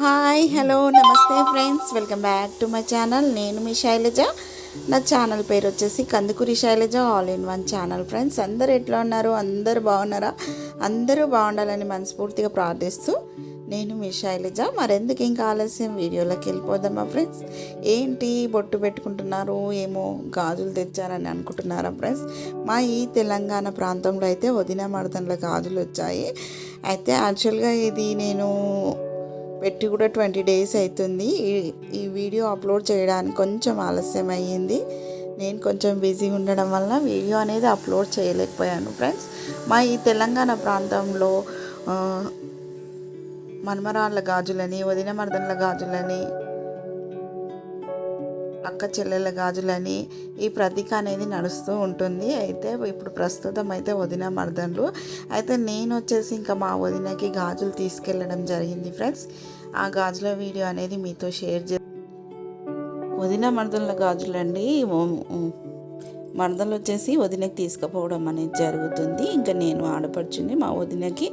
Hi hello నమస్తే friends. Welcome back to my channel. నేను మీ శైలజ. నా ఛానల్ పేరు వచ్చేసి Kandukuri Shailaja all in one channel friends. అందరు ఎట్లా ఉన్నారు? అందరూ బాగున్నారా? అందరూ బాగుండాలని మనస్ఫూర్తిగా ప్రార్థిస్తూ నేను మీ శైలజ. మరెందుకు ఇంకా ఆలస్యం? వీడియోలోకి వెళ్ళిపోదామా ఫ్రెండ్స్. ఏంటి బొట్టు పెట్టుకుంటున్నారు? ఏమో గాజులు తెచ్చారని అనుకుంటున్నారా ఫ్రెండ్స్? మా ఈ తెలంగాణ ప్రాంతంలో అయితే వదిన మడతంలో గాజులు వచ్చాయి. అయితే యాక్చువల్గా ఇది నేను పెట్టి కూడా ట్వంటీ డేస్ అవుతుంది. ఈ- ఈ వీడియో అప్లోడ్ చేయడానికి కొంచెం ఆలస్యం అయ్యింది. నేను కొంచెం బిజీ ఉండడం వల్ల వీడియో అనేది అప్లోడ్ చేయలేకపోయాను ఫ్రెండ్స్. మా ఈ తెలంగాణ ప్రాంతంలో మన్మరాళ్ళ గాజులని వదిన మర్దనల గాజులని అక్క చెల్లెల గాజులని ఈ ప్రతీక అనేది నడుస్తూ ఉంటుంది. అయితే ఇప్పుడు ప్రస్తుతం అయితే వదిన మర్దన్లు అయితే నేను వచ్చేసి ఇంకా మా వదినకి గాజులు తీసుకెళ్ళడం జరిగింది ఫ్రెండ్స్. ఆ గాజుల వీడియో అనేది మీతో షేర్ చే వదిన మర్దన్ల గాజులండి. మరదలు వచ్చేసి వదినకి తీసుకుపోవడం అనేది జరుగుతుంది. ఇంకా నేను ఆడపడుచుని మా వదినకి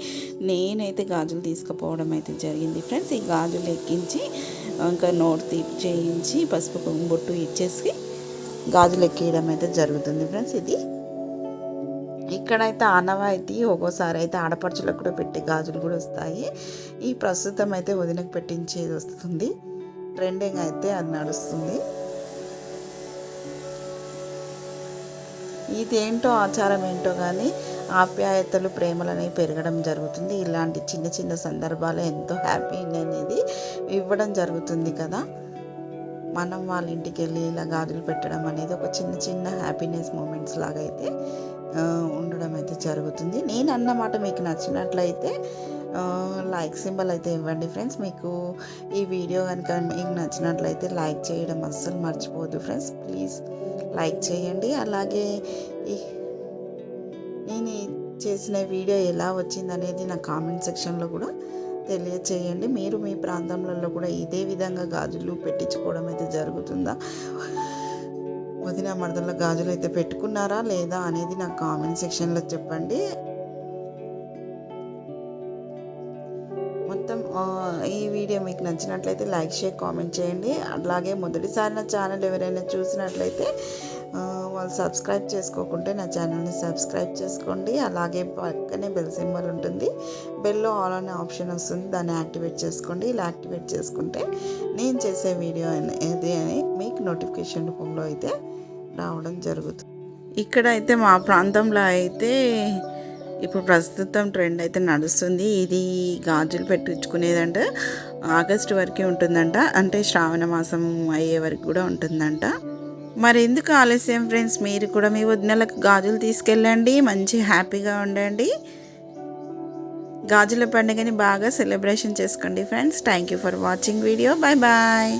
నేనైతే గాజులు తీసుకుపోవడం అయితే జరిగింది ఫ్రెండ్స్. ఈ గాజులు ఎక్కించి ఇంకా నోట్ తీపి చేయించి పసుపు బొట్టు ఇచ్చేసి గాజులు ఎక్కియడం అయితే జరుగుతుంది ఫ్రెండ్స్ ఇది. ఇక్కడైతే ఆనవాయితీ ఒక్కోసారి అయితే ఆడపడుచులకు కూడా పెట్టే గాజులు కూడా వస్తాయి. ఈ ప్రస్తుతం అయితే వదినకు పెట్టించేది వస్తుంది. ట్రెండింగ్ అయితే అది నడుస్తుంది. ఇదేంటో ఆచారం ఏంటో కానీ ఆప్యాయతలు ప్రేమలు అనేవి పెరగడం జరుగుతుంది. ఇలాంటి చిన్న చిన్న సందర్భాలు ఎంతో హ్యాపీ అనేది ఇవ్వడం జరుగుతుంది కదా. మనం వాళ్ళ ఇంటికి వెళ్ళి ఇలా గాజులు పెట్టడం అనేది ఒక చిన్న చిన్న హ్యాపీనెస్ మూమెంట్స్ లాగా అయితే ఉండడం అయితే జరుగుతుంది. నేను అన్నమాట మీకు నచ్చినట్లయితే లైక్ సింబల్ అయితే ఇవ్వండి ఫ్రెండ్స్. మీకు ఈ వీడియో కనుక మీకు నచ్చినట్లయితే లైక్ చేయడం అస్సలు మర్చిపోవద్దు ఫ్రెండ్స్. ప్లీజ్. లైక్ చేయండి. అలాగే ఈ నేను చేసిన వీడియో ఎలా వచ్చింది అనేది నా కామెంట్ సెక్షన్లో కూడా తెలియచేయండి. మీరు మీ ప్రాంతంలో కూడా ఇదే విధంగా గాజులు పెట్టించుకోవడం అయితే జరుగుతుందా? వదిన మరదల గాజులు అయితే పెట్టుకున్నారా లేదా అనేది నా కామెంట్ సెక్షన్లో చెప్పండి. ఈ వీడియో మీకు నచ్చినట్లయితే లైక్ షేర్ కామెంట్ చేయండి. అలాగే మొదటిసారి నా ఛానల్ ఎవరైనా చూసినట్లయితే వాళ్ళు సబ్స్క్రైబ్ చేసుకోకుంటే నా ఛానల్ని సబ్స్క్రైబ్ చేసుకోండి. అలాగే పక్కనే బెల్ సింబల్ ఉంటుంది. బెల్లో ఆల్ అనే ఆప్షన్ వస్తుంది. దాన్ని యాక్టివేట్ చేసుకోండి. ఇలా యాక్టివేట్ చేసుకుంటే నేను చేసే వీడియో ఏది అని మీకు నోటిఫికేషన్ రూపంలో అయితే రావడం జరుగుతుంది. ఇక్కడ అయితే మా ప్రాంతంలో అయితే ఇప్పుడు ప్రస్తుతం ట్రెండ్ అయితే నడుస్తుంది. ఇది గాజులు పెట్టించుకునేదంట. ఆగస్ట్ వరకే ఉంటుందంట. అంటే శ్రావణ మాసం అయ్యే వరకు కూడా ఉంటుందంట. మరి ఎందుకు ఆలస్యం ఫ్రెండ్స్? మీరు కూడా మీ వదినలకు గాజులు తీసుకెళ్ళండి. మంచి హ్యాపీగా ఉండండి. గాజుల పండుగని బాగా సెలబ్రేషన్ చేసుకోండి friends. Thank you for watching video bye bye